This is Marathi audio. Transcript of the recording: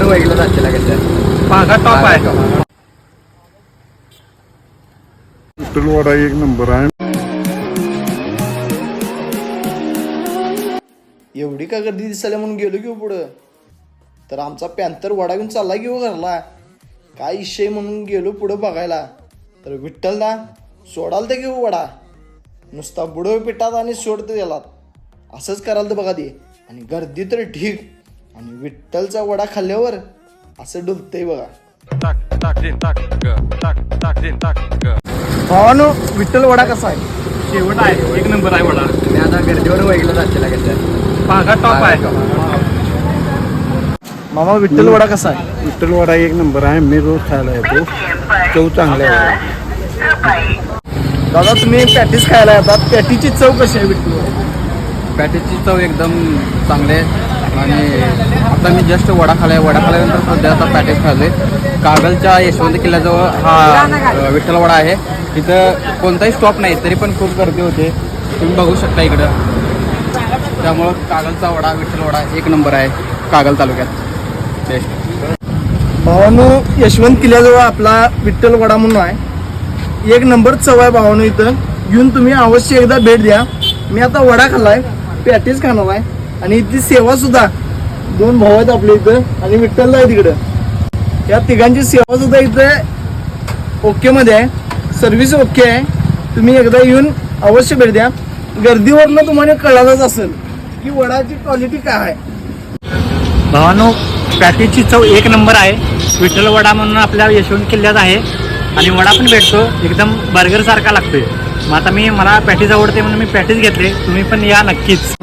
वैगलं जाते लागेल पागा टॉप आहे. एक नंबर आहे. एवढी का गर्दी दिसायला म्हणून गेलो घेऊ पुढं? तर आमचा पॅन्थर वडा घेऊन चालला घेऊ घरला? काय इशय म्हणून गेलो पुढं बघायला? तर विठ्ठलदा सोडाल तर घेऊ वडा? नुसता बुडव पिठात आणि सोडतं त्याला. असंच कराल तर बघा ते. आणि गर्दी तर ठीक. आणि विठ्ठलचा वडा खाल्ल्यावर असं डुलतंय बघा. भावानो विठ्ठल वडा कसा आहे? शेवट आहे. एक नंबर आहे वडा. मी आता गर्दीवर वैगलं जाते लागेल पागा टॉप आहे. मामा विठ्ठल वडा कसा आहे? विठ्ठलवाडा एक नंबर आहे. मी रोज खायला येतो. चव चांगल्या आहे. दादा तुम्ही पॅटीस खायला येतात. पॅटीची चव कशी आहे विठ्ठल वडा? पॅटेजची चव एकदम चांगली आहे. आणि आता मी जस्ट वडा खालाय वडा खाल्यानंतर सध्या आता पॅटेज खाल्ले. कागलच्या यशवंत किल्ल्याजवळ हा अ, विठ्ठल वडा आहे. तिथं कोणताही स्टॉप नाही तरी पण खूप गर्दी होते. तुम्ही बघू शकता इकडं. त्यामुळं कागलचा वडा विठ्ठल वडा एक नंबर आहे कागल तालुक्यात. बेस्ट भावानो यशवंत किल्ल्याजवळ आपला विठ्ठल वडा म्हणून आहे. एक नंबर चव आहे भावानो इथं. येऊन तुम्ही अवश्य एकदा भेट द्या. मी आता वडा खाल्लाय पॅटीस खाणार आहे. आणि इथली सेवा सुद्धा दोन भाऊ आहेत आपल्या इथं आणि विठ्ठलला आहे तिकडं. या तिघांची सेवा सुद्धा इथं ओके मध्ये आहे. सर्व्हिस ओके आहे. तुम्ही एकदा येऊन अवश्य भेट द्या. गर्दीवरनं तुम्हाला कळालंच असेल की वडाची क्वालिटी काय आहे. भावानो पॅटीची चव एक नंबर आहे. विठ्ठल वडा म्हणून आपल्या यशवंत किल्ल्यात आहे. आणि वडा पण भेटतो. एकदम बर्गर सारखा लागतोय. मग आता मी मला पॅटीज आवडते म्हणून मी पॅटीज घेतले. तुम्ही पण या नक्कीच.